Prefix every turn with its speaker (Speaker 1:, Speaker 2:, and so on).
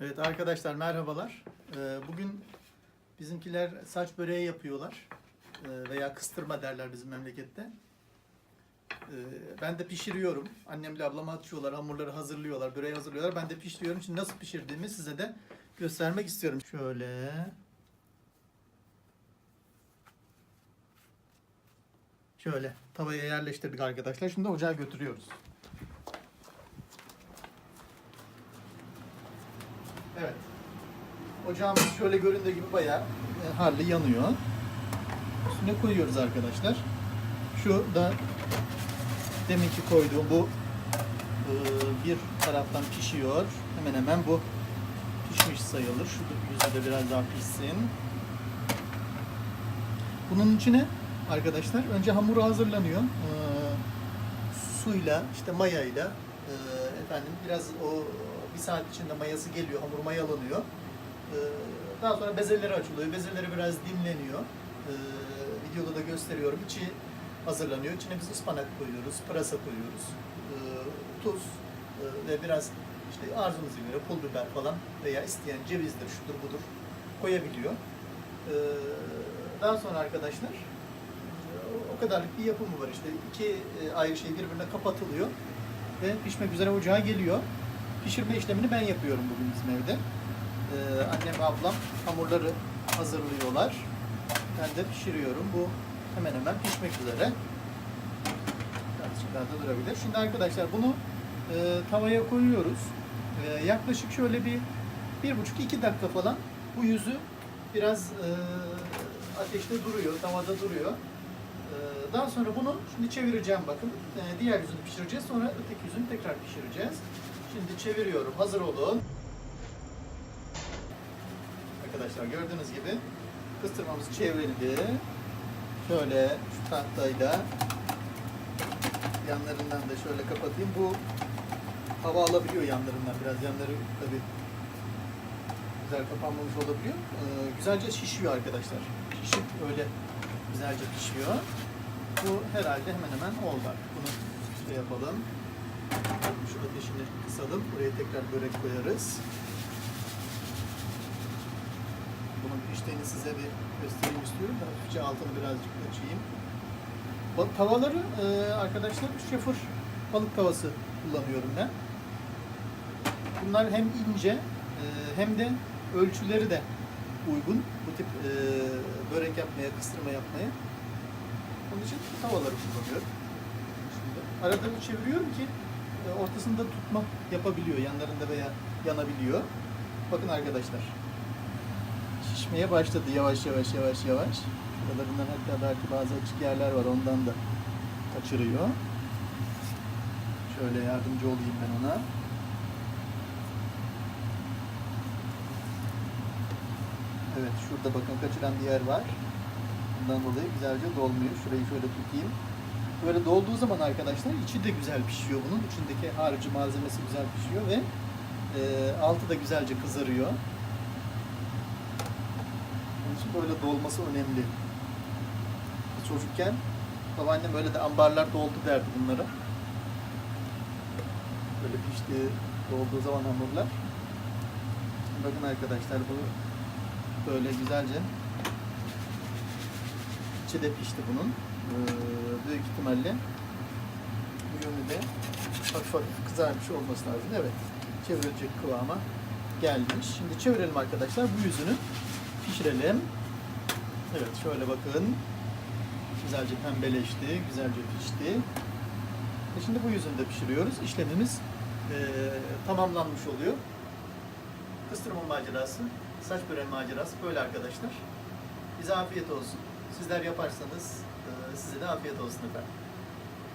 Speaker 1: Evet arkadaşlar merhabalar. Ee, Bugün bizimkiler saç böreği yapıyorlar. Ee, Veya kıstırma derler bizim memlekette. Ee, Ben de pişiriyorum. Annemle ablam açıyorlar, hamurları hazırlıyorlar, böreği hazırlıyorlar. Ben de pişiriyorum. Şimdi nasıl pişirdiğimi size de göstermek istiyorum. Şöyle. Şöyle tavaya yerleştirdik arkadaşlar. Şimdi ocağa götürüyoruz. Evet. Ocağımız şöyle göründüğü gibi bayağı e, harlı yanıyor. Üstüne koyuyoruz arkadaşlar. Şu da deminki koyduğum bu e, bir taraftan pişiyor. Hemen hemen bu pişmiş sayılır. Şu yüzü de biraz daha pişsin. Bunun içine arkadaşlar önce hamuru hazırlanıyor. E, suyla işte mayayla e, efendim biraz o bir saat içinde mayası geliyor, hamur mayalanıyor. E, daha sonra bezeleri açılıyor, bezeleri biraz dimleniyor. E, videoda da gösteriyorum. İçi hazırlanıyor. İçine biz ıspanak koyuyoruz, pırasa koyuyoruz, e, tuz e, ve biraz işte arzunuza göre pul biber falan veya isteyen cevizdir, şudur budur koyabiliyor. E, daha sonra arkadaşlar o kadarlık bir yapımı var işte. İki e, ayrı şey birbirine kapatılıyor ve pişmek üzere ocağa geliyor. Pişirme işlemini ben yapıyorum bugün bizim evde. Ee, annem ve ablam hamurları hazırlıyorlar. Ben de pişiriyorum. Bu hemen hemen pişmek üzere. Birazcık daha da durabilir. Şimdi arkadaşlar bunu e, tavaya koyuyoruz. E, yaklaşık şöyle bir bir buçuk iki dakika falan bu yüzü biraz e, ateşte duruyor, tavada duruyor. Ee, Daha sonra bunu şimdi çevireceğim bakın. Ee, Diğer yüzünü pişireceğiz. Sonra öteki yüzünü tekrar pişireceğiz. Şimdi çeviriyorum. Hazır olun. Arkadaşlar gördüğünüz gibi kıstırmamız çevrildi. Şöyle şu tahtayla yanlarından da şöyle kapatayım. Bu hava alabiliyor yanlarından biraz. Yanları tabii güzel kapanmamış olabiliyor. Ee, güzelce şişiyor arkadaşlar. Şişip öyle güzelce pişiyor. Bu herhalde hemen hemen oldu. Bunu şey yapalım. Şu ateşini kısalım. Buraya tekrar börek koyarız. Bunun piştiğini size bir göstereyim istiyorum. da Hafifçe altını birazcık açayım. Tavaları e, arkadaşlar şefır balık tavası kullanıyorum ben. Bunlar hem ince e, hem de ölçüleri de uygun bu tip e, börek yapmaya, kıstırma yapmaya. Onun için tavaları kullanıyorum. Şimdi arada çeviriyorum ki e, ortasında tutma yapabiliyor, yanlarında veya yanabiliyor. Bakın arkadaşlar. Şişmeye başladı yavaş yavaş yavaş yavaş. Şuralarından hatta belki bazı açık yerler var ondan da kaçırıyor. Şöyle yardımcı olayım ben ona. Evet şurada bakın kaçıran bir yer var. Bundan dolayı güzelce dolmuyor. Şurayı şöyle tutayım. Böyle dolduğu zaman arkadaşlar içi de güzel pişiyor bunun. İçindeki harcı malzemesi güzel pişiyor ve e, altı da güzelce kızarıyor. Onun için böyle dolması önemli. Çocukken babaannem böyle de ambarlar doldu derdi bunlara. Böyle pişti, dolduğu zaman hamurlar. Bakın arkadaşlar bu böyle güzelce içi de pişti bunun. Ee, büyük ihtimalle bu yönü de hafif kızarmış olması lazım. Evet. Çevrilecek kıvama gelmiş. Şimdi çevirelim arkadaşlar. Bu yüzünü pişirelim. Evet şöyle bakın. Güzelce pembeleşti. Güzelce pişti. E şimdi bu yüzünü de pişiriyoruz. İşlemimiz eee, tamamlanmış oluyor. Kıstırma macerası, saç böreği macerası böyle arkadaşlar. Bize afiyet olsun. Sizler yaparsanız e, size de afiyet olsun efendim.